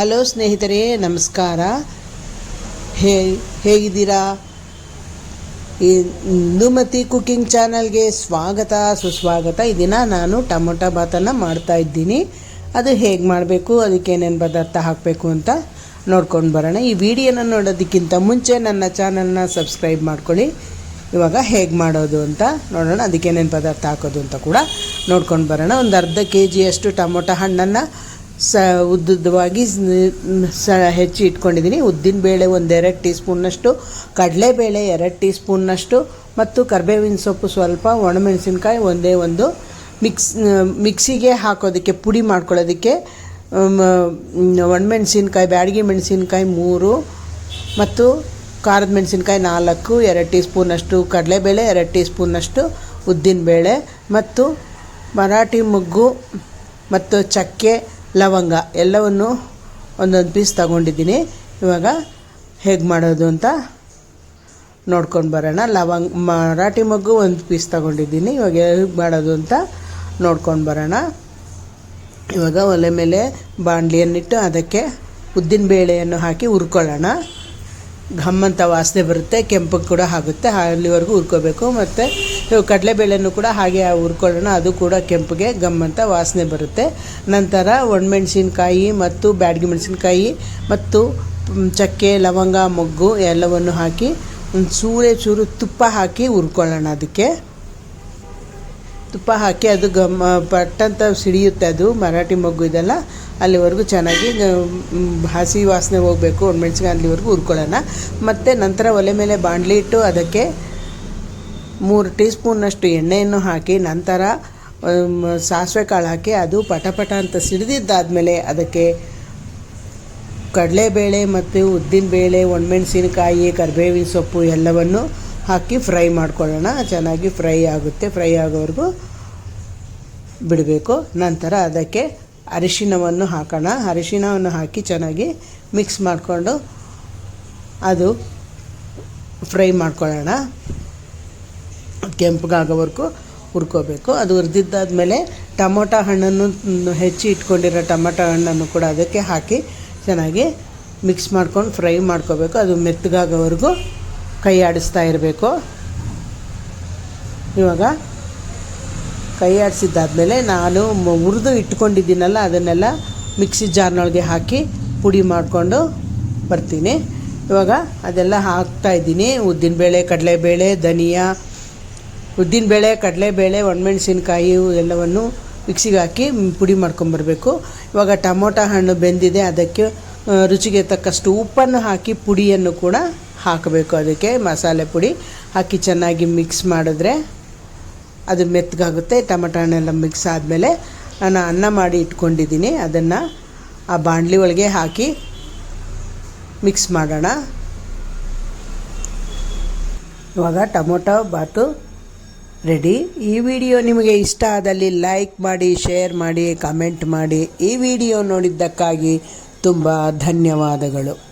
Hello ಸ್ನೇಹಿತರೆ, ನಮಸ್ಕಾರ. ಹೇ, ಹೇಗಿದ್ದೀರಾ? ಈ ಇಂದುಮತಿ ಕುಕ್ಕಿಂಗ್ ಚಾನಲ್ಗೆ ಸ್ವಾಗತ, ಸುಸ್ವಾಗತ. ಈ ದಿನ ನಾನು ಟೊಮೊಟೊ ಭಾತನ್ನು ಮಾಡ್ತಾ ಇದ್ದೀನಿ. ಅದು ಹೇಗೆ ಮಾಡಬೇಕು, ಅದಕ್ಕೆ ಏನೇನು ಪದಾರ್ಥ ಹಾಕಬೇಕು ಅಂತ ನೋಡ್ಕೊಂಡು ಬರೋಣ. ಈ ವಿಡಿಯೋನ ನೋಡೋದಕ್ಕಿಂತ ಮುಂಚೆ ನನ್ನ ಚಾನಲ್ನ ಸಬ್ಸ್ಕ್ರೈಬ್ ಮಾಡ್ಕೊಳ್ಳಿ. ಇವಾಗ ಹೇಗೆ ಮಾಡೋದು ಅಂತ ನೋಡೋಣ. ಅದಕ್ಕೆ ಏನೇನು ಪದಾರ್ಥ ಹಾಕೋದು ಅಂತ ಕೂಡ ನೋಡ್ಕೊಂಡು ಬರೋಣ. ಒಂದು ಅರ್ಧ ಕೆ ಜಿಯಷ್ಟು ಟೊಮೊಟೊ ಹಣ್ಣನ್ನು ಸ, ಉದ್ದುದ್ದವಾಗಿ ಸ ಹೆಚ್ಚಿ ಇಟ್ಕೊಂಡಿದ್ದೀನಿ. ಉದ್ದಿನಬೇಳೆ ಒಂದೆರಡು ಟೀ ಸ್ಪೂನ್ನಷ್ಟು ಕಡಲೆಬೇಳೆ ಎರಡು ಟೀ ಸ್ಪೂನ್ನಷ್ಟು ಮತ್ತು ಕರಿಬೇವಿನ ಸೊಪ್ಪು ಸ್ವಲ್ಪ, ಒಣಮೆಣಸಿನ್ಕಾಯಿ ಒಂದೇ ಒಂದು. ಮಿಕ್ಸ್ ಮಿಕ್ಸಿಗೆ ಹಾಕೋದಕ್ಕೆ, ಪುಡಿ ಮಾಡ್ಕೊಳ್ಳೋದಕ್ಕೆ ಒಣಮೆಣಸಿನ್ಕಾಯಿ, ಬ್ಯಾಡಗಿ ಮೆಣಸಿನ್ಕಾಯಿ ಮೂರು ಮತ್ತು ಖಾರದ ಮೆಣಸಿನ್ಕಾಯಿ ನಾಲ್ಕು, ಎರಡು ಟೀ ಸ್ಪೂನಷ್ಟು ಕಡಲೆಬೇಳೆ, ಎರಡು ಟೀ ಸ್ಪೂನಷ್ಟು ಉದ್ದಿನಬೇಳೆ ಮತ್ತು ಮರಾಠಿ ಮೊಗ್ಗು ಮತ್ತು ಚಕ್ಕೆ ಲವಂಗ ಎಲ್ಲವನ್ನು ಒಂದೊಂದು ಪೀಸ್ ತಗೊಂಡಿದ್ದೀನಿ. ಇವಾಗ ಹೇಗೆ ಮಾಡೋದು ಅಂತ ನೋಡ್ಕೊಂಡು ಬರೋಣ. ಲವಂಗ, ಮರಾಠಿ ಮಗ್ಗು ಒಂದು ಪೀಸ್ ತಗೊಂಡಿದ್ದೀನಿ. ಇವಾಗ ಹೇಗೆ ಮಾಡೋದು ಅಂತ ನೋಡ್ಕೊಂಡು ಬರೋಣ. ಇವಾಗ ಒಲೆ ಮೇಲೆ ಬಾಣಲಿಯನ್ನಿಟ್ಟು ಅದಕ್ಕೆ ಉದ್ದಿನ ಬೇಳೆಯನ್ನು ಹಾಕಿ ಹುರ್ಕೊಳ್ಳೋಣ. ಘಮ್ಮಂತ ವಾಸನೆ ಬರುತ್ತೆ, ಕೆಂಪು ಕೂಡ ಆಗುತ್ತೆ, ಅಲ್ಲಿವರೆಗೂ ಹುರ್ಕೋಬೇಕು. ಮತ್ತು ಕಡಲೆಬೇಳೆನೂ ಕೂಡ ಹಾಗೆ ಹುರ್ಕೊಳ್ಳೋಣ. ಅದು ಕೂಡ ಕೆಂಪಿಗೆ ಗಮ್ಮಂತ ವಾಸನೆ ಬರುತ್ತೆ. ನಂತರ ಒಣಮೆಣ್ಸಿನ್ಕಾಯಿ ಮತ್ತು ಬ್ಯಾಡಗಿ ಮೆಣಸಿನ್ಕಾಯಿ ಮತ್ತು ಚಕ್ಕೆ, ಲವಂಗ, ಮೊಗ್ಗು ಎಲ್ಲವನ್ನು ಹಾಕಿ ಒಂದು ಚೂರೇ ಚೂರು ತುಪ್ಪ ಹಾಕಿ ಹುರ್ಕೊಳ್ಳೋಣ ಅದಕ್ಕೆ. ತುಪ್ಪ ಹಾಕಿ ಅದು ಗಮ್, ಪಟ್ಟಂತ ಸಿಡಿಯುತ್ತೆ ಅದು, ಮರಾಠಿ ಮೊಗ್ಗು ಇದೆಲ್ಲ. ಅಲ್ಲಿವರೆಗೂ ಚೆನ್ನಾಗಿ ಹಸಿ ವಾಸನೆ ಹೋಗಬೇಕು. ಒಣಮೆಣ್ಸಿನ್ಕಾಯಿ ಅಲ್ಲಿವರೆಗೂ ಹುರ್ಕೊಳ್ಳೋಣ. ಮತ್ತು ನಂತರ ಒಲೆ ಮೇಲೆ ಬಾಣಲಿ ಇಟ್ಟು ಅದಕ್ಕೆ ಮೂರು ಟೀ ಸ್ಪೂನ್ನಷ್ಟು ಎಣ್ಣೆಯನ್ನು ಹಾಕಿ ನಂತರ ಸಾಸಿವೆ ಕಾಳು ಹಾಕಿ ಅದು ಪಟಪಟ ಅಂತ ಸಿಡಿದಿದ್ದಾದಮೇಲೆ ಅದಕ್ಕೆ ಕಡಲೆಬೇಳೆ ಮತ್ತು ಉದ್ದಿನಬೇಳೆ, ಒಣಮೆಣಸಿನಕಾಯಿ, ಕರಿಬೇವಿನ ಸೊಪ್ಪು ಎಲ್ಲವನ್ನು ಹಾಕಿ ಫ್ರೈ ಮಾಡ್ಕೊಳ್ಳೋಣ. ಚೆನ್ನಾಗಿ ಫ್ರೈ ಆಗುತ್ತೆ. ಫ್ರೈ ಆಗೋವರೆಗೂ ಬಿಡಬೇಕು. ನಂತರ ಅದಕ್ಕೆ ಅರಿಶಿಣವನ್ನು ಹಾಕೋಣ. ಅರಿಶಿನವನ್ನು ಹಾಕಿ ಚೆನ್ನಾಗಿ ಮಿಕ್ಸ್ ಮಾಡಿಕೊಂಡು ಅದು ಫ್ರೈ ಮಾಡ್ಕೊಳ್ಳೋಣ. ಕೆಂಪಗಾಗೋವರೆಗೂ ಹುರ್ಕೋಬೇಕು. ಅದು ಹುರಿದಿದ್ದಾದ್ಮೇಲೆ ಟೊಮೊಟೊ ಹಣ್ಣನ್ನು ಹೆಚ್ಚಿ ಇಟ್ಕೊಂಡಿರೋ ಟೊಮೊಟೊ ಹಣ್ಣನ್ನು ಕೂಡ ಅದಕ್ಕೆ ಹಾಕಿ ಚೆನ್ನಾಗಿ ಮಿಕ್ಸ್ ಮಾಡ್ಕೊಂಡು ಫ್ರೈ ಮಾಡ್ಕೋಬೇಕು. ಅದು ಮೆತ್ತಗಾಗೋವರೆಗೂ ಕೈ ಆಡಿಸ್ತಾ ಇರಬೇಕು. ಇವಾಗ ಕೈ ಆಡಿಸಿದ್ದಾದಮೇಲೆ ನಾನು ಹುರಿದು ಇಟ್ಕೊಂಡಿದ್ದೀನಲ್ಲ, ಅದನ್ನೆಲ್ಲ ಮಿಕ್ಸಿ ಜಾರ್ನೊಳಗೆ ಹಾಕಿ ಪುಡಿ ಮಾಡಿಕೊಂಡು ಬರ್ತೀನಿ. ಇವಾಗ ಅದೆಲ್ಲ ಹಾಕ್ತಾ ಇದ್ದೀನಿ. ಉದ್ದಿನಬೇಳೆ, ಕಡಲೆಬೇಳೆ, ಧನಿಯಾ ಉದ್ದಿನಬೇಳೆ ಕಡಲೆಬೇಳೆ ಒಣಮೆಣಸಿನ್ಕಾಯಿ ಎಲ್ಲವನ್ನು ಮಿಕ್ಸಿಗೆ ಹಾಕಿ ಪುಡಿ ಮಾಡ್ಕೊಂಬರ್ಬೇಕು ಇವಾಗ ಟೊಮೊಟೊ ಹಣ್ಣು ಬೆಂದಿದೆ, ಅದಕ್ಕೆ ರುಚಿಗೆ ತಕ್ಕಷ್ಟು ಉಪ್ಪನ್ನು ಹಾಕಿ ಪುಡಿಯನ್ನು ಕೂಡ ಹಾಕಬೇಕು. ಅದಕ್ಕೆ ಮಸಾಲೆ ಪುಡಿ ಹಾಕಿ ಚೆನ್ನಾಗಿ ಮಿಕ್ಸ್ ಮಾಡಿದ್ರೆ ಅದು ಮೆತ್ತಗಾಗುತ್ತೆ. ಟೊಮೊಟೊ ಹಣ್ಣೆಲ್ಲ ಮಿಕ್ಸ್ ಆದಮೇಲೆ ನಾನು ಅನ್ನ ಮಾಡಿ ಇಟ್ಕೊಂಡಿದ್ದೀನಿ. ಅದನ್ನು ಆ ಬಾಣಲಿ ಒಳಗೆ ಹಾಕಿ ಮಿಕ್ಸ್ ಮಾಡೋಣ. ಇವಾಗ ಟೊಮೊಟೊ, ಬಾತು ರೆಡಿ? ಈ ವಿಡಿಯೋ ನಿಮಗೆ ಇಷ್ಟ ಆದಲ್ಲಿ ಲೈಕ್ ಮಾಡಿ, ಶೇರ್ ಮಾಡಿ, ಕಮೆಂಟ್ ಮಾಡಿ. ಈ ವಿಡಿಯೋ ನೋಡಿದ್ದಕ್ಕಾಗಿ ತುಂಬ ಧನ್ಯವಾದಗಳು.